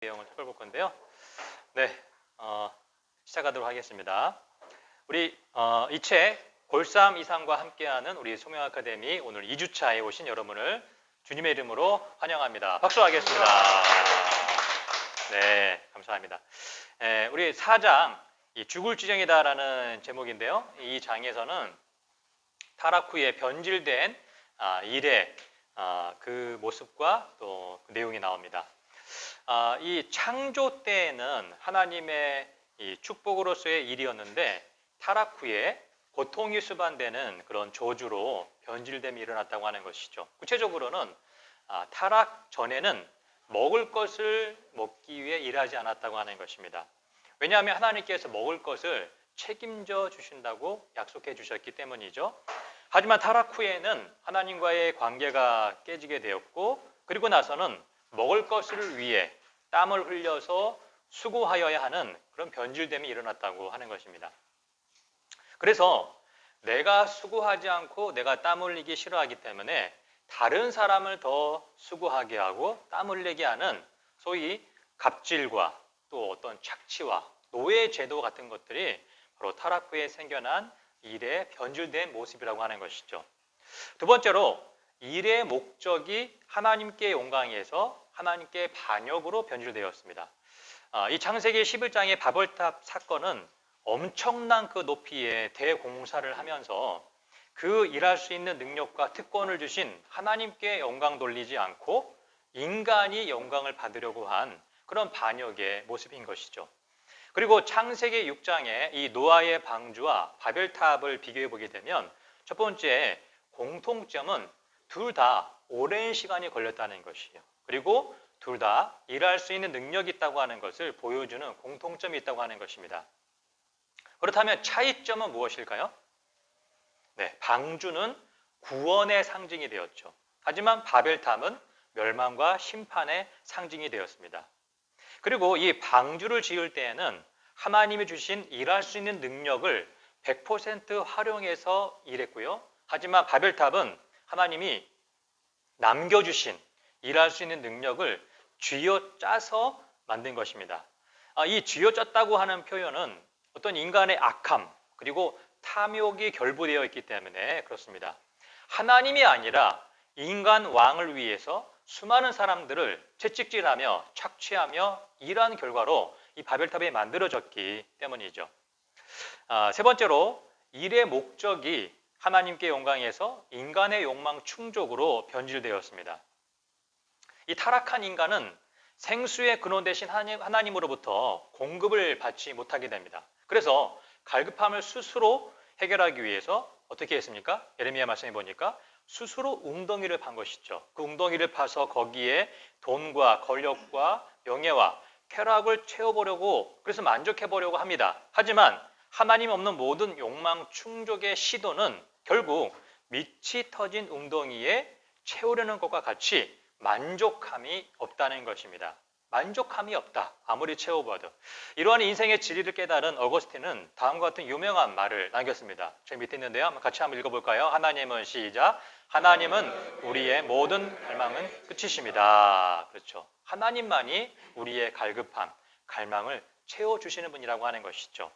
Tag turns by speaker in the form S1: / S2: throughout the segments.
S1: 내용을 살펴볼 건데요. 네, 어, 시작하도록 하겠습니다. 우리 어, 이책 골삼 이상과 함께하는 우리 소명 아카데미 오늘 2주차에 오신 여러분을 주님의 이름으로 환영합니다. 박수 하겠습니다. 네, 감사합니다. 에, 우리 4장 이 죽을 지정이다라는 제목인데요. 이 장에서는 타락 후에 변질된 아, 일의 아, 그 모습과 또 그 내용이 나옵니다. 아, 이 창조 때에는 하나님의 이 축복으로서의 일이었는데 타락 후에 고통이 수반되는 그런 저주로 변질됨이 일어났다고 하는 것이죠. 구체적으로는 아, 타락 전에는 먹을 것을 먹기 위해 일하지 않았다고 하는 것입니다. 왜냐하면 하나님께서 먹을 것을 책임져 주신다고 약속해 주셨기 때문이죠. 하지만 타락 후에는 하나님과의 관계가 깨지게 되었고 그리고 나서는 먹을 것을 위해 땀을 흘려서 수고하여야 하는 그런 변질됨이 일어났다고 하는 것입니다. 그래서 내가 수고하지 않고 내가 땀 흘리기 싫어하기 때문에 다른 사람을 더 수고하게 하고 땀 흘리게 하는 소위 갑질과 또 어떤 착취와 노예 제도 같은 것들이 바로 타락 후에 생겨난 일의 변질된 모습이라고 하는 것이죠. 두 번째로 일의 목적이 하나님께 영광에서 하나님께 반역으로 변질되었습니다. 아, 이 창세기 11장의 바벌탑 사건은 엄청난 그 높이의 대공사를 하면서 그 일할 수 있는 능력과 특권을 주신 하나님께 영광 돌리지 않고 인간이 영광을 받으려고 한 그런 반역의 모습인 것이죠. 그리고 창세기 6장의 이 노아의 방주와 바벨탑을 비교해 보게 되면 첫 번째 공통점은 둘 다 오랜 시간이 걸렸다는 것이에요. 그리고 둘 다 일할 수 있는 능력이 있다고 하는 것을 보여주는 공통점이 있다고 하는 것입니다. 그렇다면 차이점은 무엇일까요? 네, 방주는 구원의 상징이 되었죠. 하지만 바벨탑은 멸망과 심판의 상징이 되었습니다. 그리고 이 방주를 지을 때에는 하나님이 주신 일할 수 있는 능력을 100% 활용해서 일했고요. 하지만 바벨탑은 하나님이 남겨주신 일할 수 있는 능력을 쥐어 짜서 만든 것입니다. 아, 이 쥐어 짰다고 하는 표현은 어떤 인간의 악함 그리고 탐욕이 결부되어 있기 때문에 그렇습니다. 하나님이 아니라 인간 왕을 위해서 수많은 사람들을 채찍질하며 착취하며 일한 결과로 이 바벨탑이 만들어졌기 때문이죠. 아, 세 번째로 일의 목적이 하나님께 영광에서 인간의 욕망 충족으로 변질되었습니다. 이 타락한 인간은 생수의 근원 대신 하나님으로부터 공급을 받지 못하게 됩니다. 그래서 갈급함을 스스로 해결하기 위해서 어떻게 했습니까? 예레미야 말씀해 보니까 스스로 웅덩이를 판 것이죠. 그 웅덩이를 파서 거기에 돈과 권력과 명예와 쾌락을 채워보려고 그래서 만족해보려고 합니다. 하지만 하나님 없는 모든 욕망 충족의 시도는 결국 밑이 터진 웅덩이에 채우려는 것과 같이 만족함이 없다는 것입니다. 만족함이 없다. 아무리 채워봐도. 이러한 인생의 진리를 깨달은 어거스틴은 다음과 같은 유명한 말을 남겼습니다. 저 밑에 있는데요. 같이 한번 읽어볼까요? 하나님은 시작. 하나님은 우리의 모든 갈망은 끝이십니다. 그렇죠. 하나님만이 우리의 갈급함, 갈망을 채워주시는 분이라고 하는 것이죠.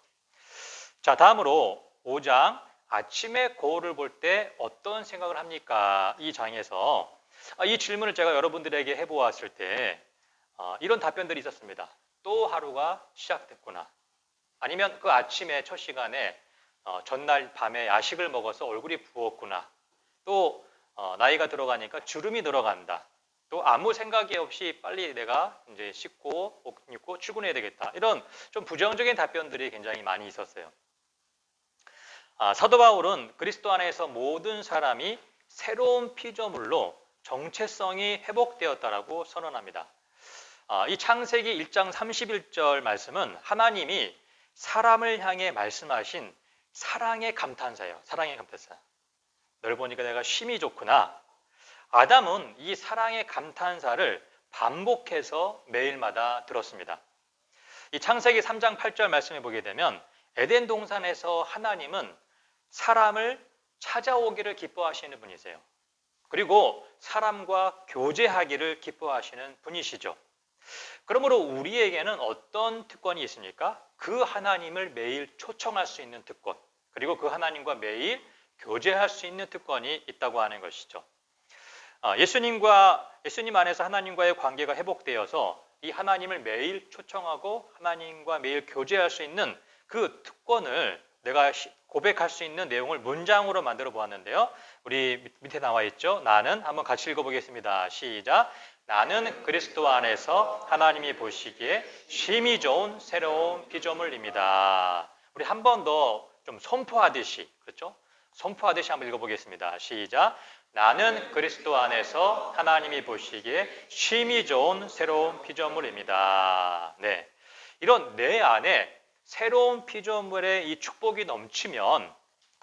S1: 자, 다음으로 5장 아침의 거울을 볼 때 어떤 생각을 합니까? 이 장에서 아, 이 질문을 제가 여러분들에게 해보았을 때 어, 이런 답변들이 있었습니다. 또 하루가 시작됐구나. 아니면 그 아침에 첫 시간에 어, 전날 밤에 야식을 먹어서 얼굴이 부었구나. 또 어, 나이가 들어가니까 주름이 들어간다. 또 아무 생각이 없이 빨리 내가 이제 씻고 옷 입고 출근해야 되겠다. 이런 좀 부정적인 답변들이 굉장히 많이 있었어요. 아, 사도 바울은 그리스도 안에서 모든 사람이 새로운 피조물로 정체성이 회복되었다라고 선언합니다. 아, 이 창세기 1장 31절 말씀은 하나님이 사람을 향해 말씀하신 사랑의 감탄사예요. 사랑의 감탄사. 널 보니까 내가 심이 좋구나. 아담은 이 사랑의 감탄사를 반복해서 매일마다 들었습니다. 이 창세기 3장 8절 말씀해 보게 되면 에덴 동산에서 하나님은 사람을 찾아오기를 기뻐하시는 분이세요. 그리고 사람과 교제하기를 기뻐하시는 분이시죠. 그러므로 우리에게는 어떤 특권이 있습니까? 그 하나님을 매일 초청할 수 있는 특권, 그리고 그 하나님과 매일 교제할 수 있는 특권이 있다고 하는 것이죠. 아, 예수님과 예수님 안에서 하나님과의 관계가 회복되어서 이 하나님을 매일 초청하고 하나님과 매일 교제할 수 있는 그 특권을 내가 고백할 수 있는 내용을 문장으로 만들어 보았는데요. 우리 밑에 나와 있죠. 나는 한번 같이 읽어보겠습니다. 시작. 나는 그리스도 안에서 하나님이 보시기에 심히 좋은 새로운 피조물입니다. 우리 한 번 더 좀 선포하듯이 그렇죠? 선포하듯이 한번 읽어보겠습니다. 시작. 나는 그리스도 안에서 하나님이 보시기에 심히 좋은 새로운 피조물입니다. 네. 이런 내 안에 새로운 피조물의 이 축복이 넘치면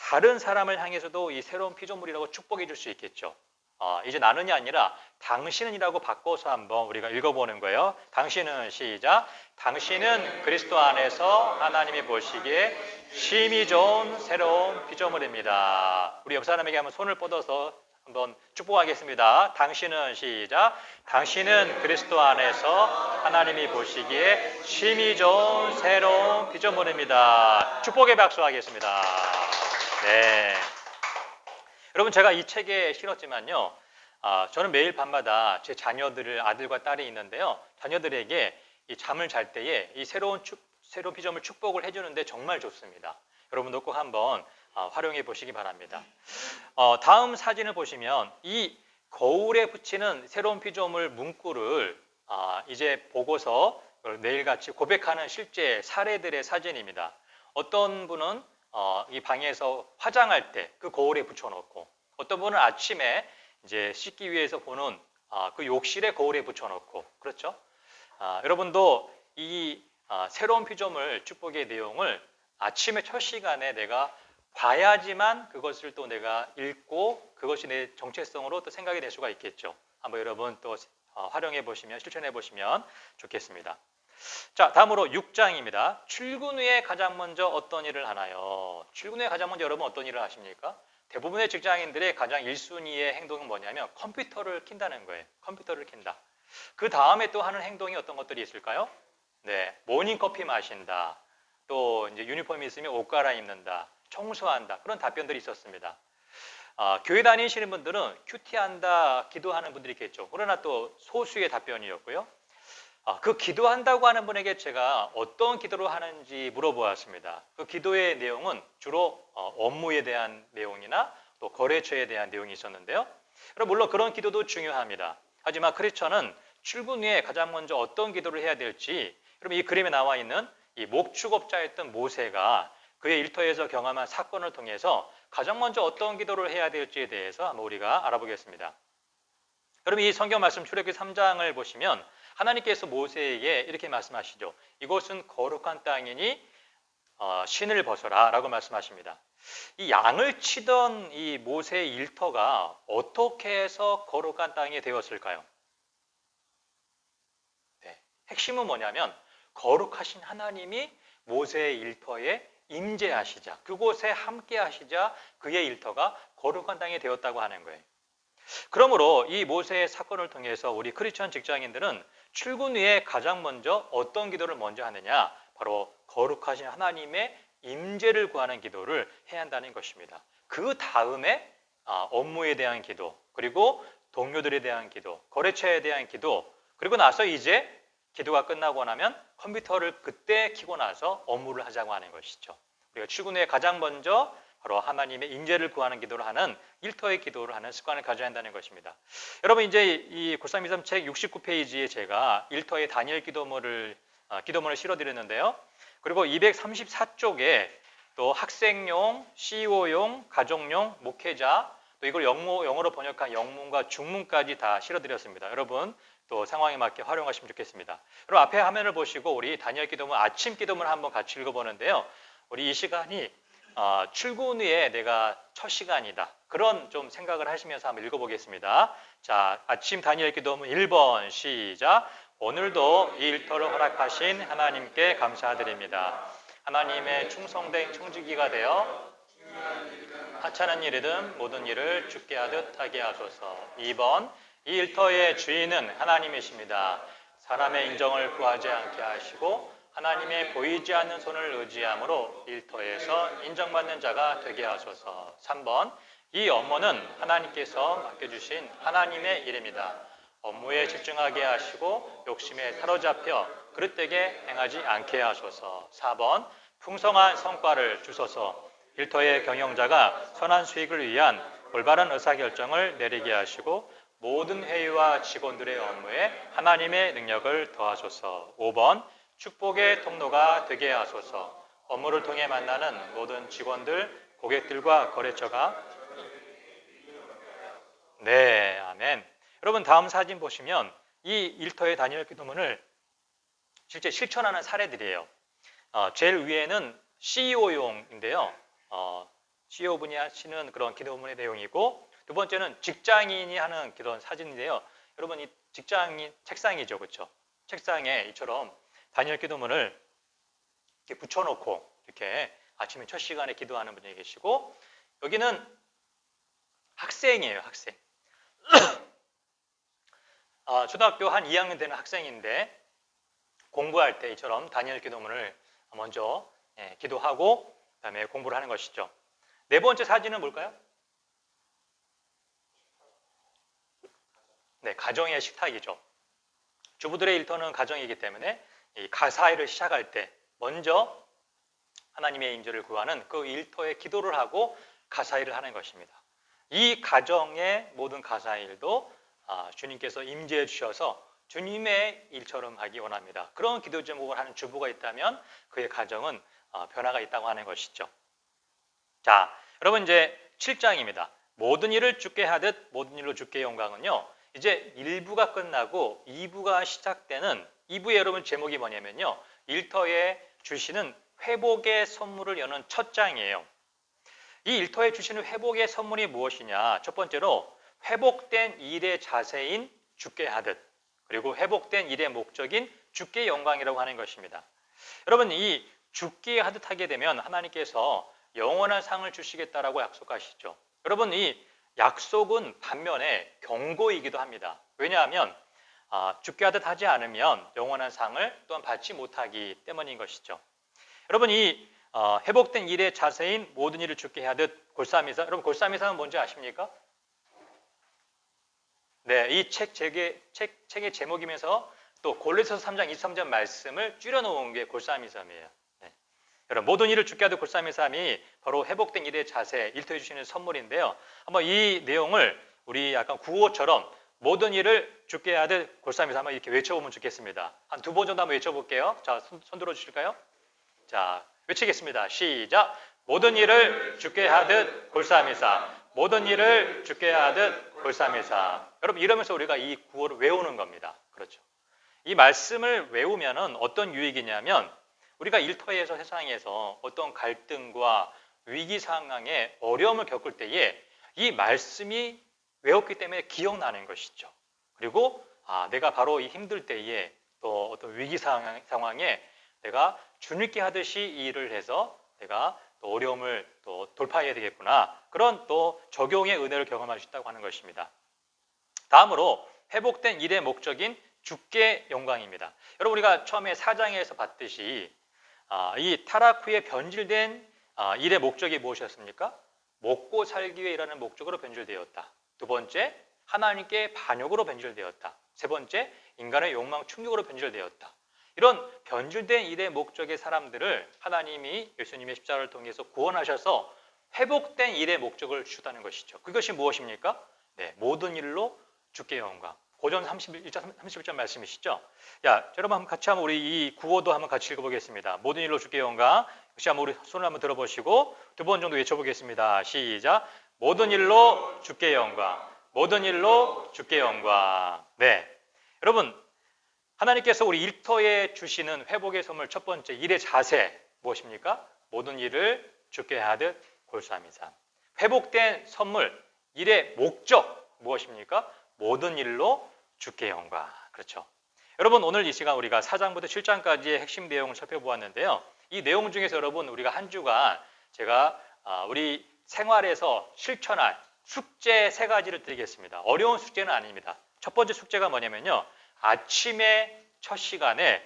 S1: 다른 사람을 향해서도 이 새로운 피조물이라고 축복해 줄 수 있겠죠. 어, 이제 나는이 아니라 당신은이라고 바꿔서 한번 우리가 읽어보는 거예요. 당신은 시작. 당신은 그리스도 안에서 하나님이 보시기에 심히 좋은 새로운 피조물입니다. 우리 옆 사람에게 한번 손을 뻗어서 한번 축복하겠습니다. 당신은 시작. 당신은 그리스도 안에서 하나님이 보시기에 심히 좋은 새로운 피조물입니다. 축복의 박수 하겠습니다. 네. 여러분 제가 이 책에 실었지만요. 아, 저는 매일 밤마다 제 자녀들을 아들과 딸이 있는데요. 자녀들에게 이 잠을 잘 때에 이 새로운 축, 새로운 피조물 축복을 해주는데 정말 좋습니다. 여러분도 꼭 한번 아, 활용해 보시기 바랍니다. 어, 다음 사진을 보시면 이 거울에 붙이는 새로운 피조물 문구를 아, 이제 보고서 내일같이 고백하는 실제 사례들의 사진입니다. 어떤 분은 어, 이 방에서 화장할 때 그 거울에 붙여놓고 어떤 분은 아침에 이제 씻기 위해서 보는 아, 그 욕실에 거울에 붙여놓고 그렇죠? 아, 여러분도 이 아, 새로운 피조물 축복의 내용을 아침에 첫 시간에 내가 봐야지만 그것을 또 내가 읽고 그것이 내 정체성으로 또 생각이 될 수가 있겠죠. 한번 여러분 또 어, 활용해 보시면 실천해 보시면 좋겠습니다. 자, 다음으로 6장입니다. 출근 후에 가장 먼저 어떤 일을 하나요? 출근 후에 가장 먼저 여러분 어떤 일을 하십니까? 대부분의 직장인들의 가장 1순위의 행동은 뭐냐면 컴퓨터를 킨다는 거예요. 컴퓨터를 킨다. 그 다음에 또 하는 행동이 어떤 것들이 있을까요? 네, 모닝커피 마신다. 또 이제 유니폼이 있으면 옷 갈아입는다. 청소한다. 그런 답변들이 있었습니다. 아, 교회 다니시는 분들은 큐티한다, 기도하는 분들이 있겠죠. 그러나 또 소수의 답변이었고요. 아, 그 기도한다고 하는 분에게 제가 어떤 기도를 하는지 물어보았습니다. 그 기도의 내용은 주로 어, 업무에 대한 내용이나 또 거래처에 대한 내용이 있었는데요. 물론 그런 기도도 중요합니다. 하지만 크리스천은 출근 후에 가장 먼저 어떤 기도를 해야 될지 그럼 이 그림에 나와 있는 이 목축업자였던 모세가 그의 일터에서 경험한 사건을 통해서 가장 먼저 어떤 기도를 해야 될지에 대해서 한번 우리가 알아보겠습니다. 여러분 이 성경 말씀 출애굽기 3장을 보시면 하나님께서 모세에게 이렇게 말씀하시죠. 이곳은 거룩한 땅이니 어, 신을 벗어라라고 말씀하십니다. 이 양을 치던 이 모세의 일터가 어떻게 해서 거룩한 땅이 되었을까요? 네, 핵심은 뭐냐면 거룩하신 하나님이 모세의 일터에 임재하시자 그곳에 함께 하시자 그의 일터가 거룩한 땅이 되었다고 하는 거예요. 그러므로 이 모세의 사건을 통해서 우리 크리스천 직장인들은 출근 후에 가장 먼저 어떤 기도를 먼저 하느냐? 바로 거룩하신 하나님의 임재를 구하는 기도를 해야 한다는 것입니다. 그 다음에 아, 업무에 대한 기도, 그리고 동료들에 대한 기도, 거래처에 대한 기도, 그리고 나서 이제 기도가 끝나고 나면 컴퓨터를 그때 키고 나서 업무를 하자고 하는 것이죠. 우리가 출근 후에 가장 먼저 바로 하나님의 인재를 구하는 기도를 하는 일터의 기도를 하는 습관을 가져야 한다는 것입니다. 여러분 이제 이9323책 69페이지에 제가 일터의 단일 기도문을 아, 기도문을 실어 드렸는데요. 그리고 234쪽에 또 학생용, CEO용, 가족용, 목회자 또 이걸 영모, 영어로 번역한 영문과 중문까지 다 실어 드렸습니다. 여러분 또 상황에 맞게 활용하시면 좋겠습니다. 여러분 앞에 화면을 보시고 우리 단일 기도문 아침 기도문 한번 같이 읽어보는데요. 우리 이 시간이 어, 출근 후에 내가 첫 시간이다. 그런 좀 생각을 하시면서 한번 읽어보겠습니다. 자, 아침 다니엘 기도문 1번 시작. 오늘도 이 일터를 허락하신 하나님께 감사드립니다. 하나님의 충성된 청지기가 되어 하찮은 일이든 모든 일을 죽게 하듯 하게 하소서. 2번 이 일터의 주인은 하나님이십니다. 사람의 인정을 구하지 않게 하시고 하나님의 보이지 않는 손을 의지함으로 일터에서 인정받는 자가 되게 하소서. 3번 이 업무는 하나님께서 맡겨주신 하나님의 일입니다. 업무에 집중하게 하시고 욕심에 사로잡혀 그릇되게 행하지 않게 하소서. 4번 풍성한 성과를 주소서. 일터의 경영자가 선한 수익을 위한 올바른 의사결정을 내리게 하시고 모든 회의와 직원들의 업무에 하나님의 능력을 더하소서. 5번 축복의 통로가 되게 하소서. 업무를 통해 만나는 모든 직원들, 고객들과 거래처가 네, 아멘. 여러분 다음 사진 보시면 이 일터의 다니엘 기도문을 실제 실천하는 사례들이에요. 어, 제일 위에는 CEO용인데요. 어, CEO분이 하시는 그런 기도문의 내용이고 두 번째는 직장인이 하는 그런 사진인데요. 여러분 이 직장인 책상이죠, 그렇죠? 책상에 이처럼 다니엘 기도문을 이렇게 붙여놓고 이렇게 아침에 첫 시간에 기도하는 분이 계시고 여기는 학생이에요, 학생. 아, 초등학교 한 2학년 되는 학생인데 공부할 때 이처럼 다니엘 기도문을 먼저 예, 기도하고 그다음에 공부를 하는 것이죠. 네 번째 사진은 뭘까요? 네, 가정의 식탁이죠. 주부들의 일터는 가정이기 때문에 이 가사일을 시작할 때 먼저 하나님의 인조를 구하는 그 일터에 기도를 하고 가사일을 하는 것입니다. 이 가정의 모든 가사일도 아, 주님께서 임재해 주셔서 주님의 일처럼 하기 원합니다. 그런 기도 제목을 하는 주부가 있다면 그의 가정은 어, 변화가 있다고 하는 것이죠. 자, 여러분 이제 7장입니다. 모든 일을 죽게 하듯 모든 일로 죽게 영광은요. 이제 1부가 끝나고 2부가 시작되는 2부의 여러분 제목이 뭐냐면요. 일터에 주시는 회복의 선물을 여는 첫 장이에요. 이 일터에 주시는 회복의 선물이 무엇이냐? 첫 번째로 회복된 일의 자세인 죽게 하듯 그리고 회복된 일의 목적인 죽게 영광이라고 하는 것입니다. 여러분 이 죽게 하듯 하게 되면 하나님께서 영원한 상을 주시겠다라고 약속하시죠. 여러분 이 약속은 반면에 경고이기도 합니다. 왜냐하면 아, 죽게 하듯 하지 않으면 영원한 상을 또한 받지 못하기 때문인 것이죠. 여러분 이 어, 회복된 일의 자세인 모든 일을 죽게 하듯 골사미사 여러분 골사미사는 뭔지 아십니까? 네, 이책 제게 책 책의 제목이면서 또 골로새서 3장 23절 말씀을 줄여 놓은 게 골사미삼이에요. 네. 여러분 모든 일을 죽게 하듯 골사미삼이 바로 회복된 일의 자세, 일터해 주시는 선물인데요. 한번 이 내용을 우리 약간 구호처럼 모든 일을 죽게 하듯 골사미삼 한번 이렇게 외쳐보면 좋겠습니다. 한 두 번 정도 한번 외쳐볼게요. 자, 손, 손 들어 주실까요? 자, 외치겠습니다. 시작. 모든 일을 죽게 하듯 골사미사. 모든 일을 죽게 하듯 골사미사. 여러분 이러면서 우리가 이 구호를 외우는 겁니다. 그렇죠. 이 말씀을 외우면은 어떤 유익이냐면 우리가 일터에서 세상에서 어떤 갈등과 위기 상황에 어려움을 겪을 때에 이 말씀이 외웠기 때문에 기억나는 것이죠. 그리고 아, 내가 바로 이 힘들 때에 또 어떤 위기 상황에 내가 주님께 하듯이 일을 해서 내가 또 어려움을 또 돌파해야 되겠구나. 그런 또 적용의 은혜를 경험할 수 있다고 하는 것입니다. 다음으로 회복된 일의 목적인 죽게 영광입니다. 여러분 우리가 처음에 사장에서 봤듯이 아, 이 타락 후에 변질된 아, 일의 목적이 무엇이었습니까? 먹고 살기 위해 일하는 목적으로 변질되었다. 두 번째, 하나님께 반역으로 변질되었다. 세 번째, 인간의 욕망 충격으로 변질되었다. 이런 변질된 일의 목적의 사람들을 하나님이 예수님의 십자가를 통해서 구원하셔서 회복된 일의 목적을 주다는 것이죠. 그것이 무엇입니까? 네, 모든 일로 주께 영광. 고전 31장 31절 말씀이시죠? 야, 여러분 한번 같이 한번 우리 이 구호도 한번 같이 읽어보겠습니다. 모든 일로 주께 영광. 역시 한번 우리 손을 한번 들어보시고 두 번 정도 외쳐보겠습니다. 시작. 모든 일로 주께 영광. 모든 일로 주께 영광. 네, 여러분 하나님께서 우리 일터에 주시는 회복의 선물 첫 번째 일의 자세 무엇입니까? 모든 일을 주께 하듯 골수함이사. 회복된 선물 일의 목적 무엇입니까? 모든 일로 주께 영광. 그렇죠. 여러분 오늘 이 시간 우리가 4장부터 7장까지의 핵심 내용을 살펴보았는데요. 이 내용 중에서 여러분 우리가 한 주간 제가 아, 우리 생활에서 실천할 숙제 세 가지를 드리겠습니다. 어려운 숙제는 아닙니다. 첫 번째 숙제가 뭐냐면요. 아침에 첫 시간에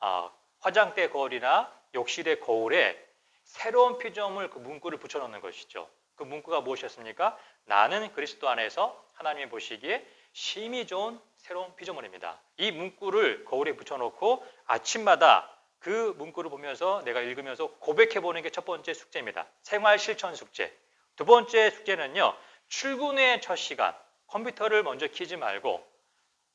S1: 어, 화장대 거울이나 욕실의 거울에 새로운 피조물 그 문구를 붙여놓는 것이죠. 그 문구가 무엇이었습니까? 나는 그리스도 안에서 하나님이 보시기에 심히 좋은 새로운 피조물입니다. 이 문구를 거울에 붙여놓고 아침마다 그 문구를 보면서 내가 읽으면서 고백해 보는 게 첫 번째 숙제입니다. 생활 실천 숙제. 두 번째 숙제는요. 출근의 첫 시간 컴퓨터를 먼저 키지 말고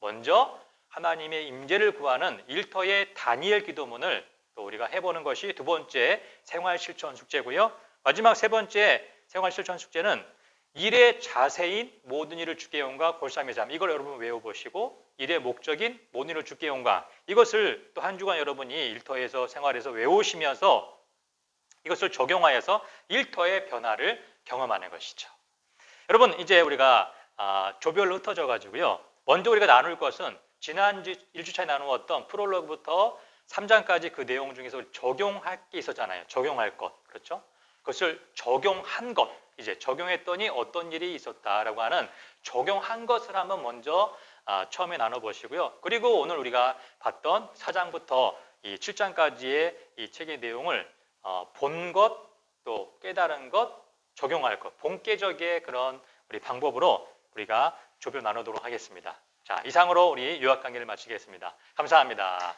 S1: 먼저 하나님의 임재를 구하는 일터의 다니엘 기도문을 또 우리가 해보는 것이 두 번째 생활 실천 숙제고요. 마지막 세 번째 생활 실천 숙제는 일의 자세인 모든 일을 주께 영과 골삼의 잠 이걸 여러분 외워보시고 일의 목적인 모든 일을 주께 영광 이것을 또 한 주간 여러분이 일터에서 생활에서 외우시면서 이것을 적용하여서 일터의 변화를 경험하는 것이죠. 여러분 이제 우리가 아, 조별로 흩어져 가지고요. 먼저 우리가 나눌 것은 지난 1주차에 나누었던 프롤로그부터 3장까지 그 내용 중에서 적용할 게 있었잖아요. 적용할 것. 그렇죠? 그것을 적용한 것. 이제 적용했더니 어떤 일이 있었다라고 하는 적용한 것을 한번 먼저 아, 처음에 나눠보시고요. 그리고 오늘 우리가 봤던 4장부터 이 7장까지의 이 책의 내용을 어, 본 것, 또 깨달은 것, 적용할 것, 본계적의 그런 우리 방법으로 우리가 조별 나누도록 하겠습니다. 자, 이상으로 우리 요약 강의를 마치겠습니다. 감사합니다.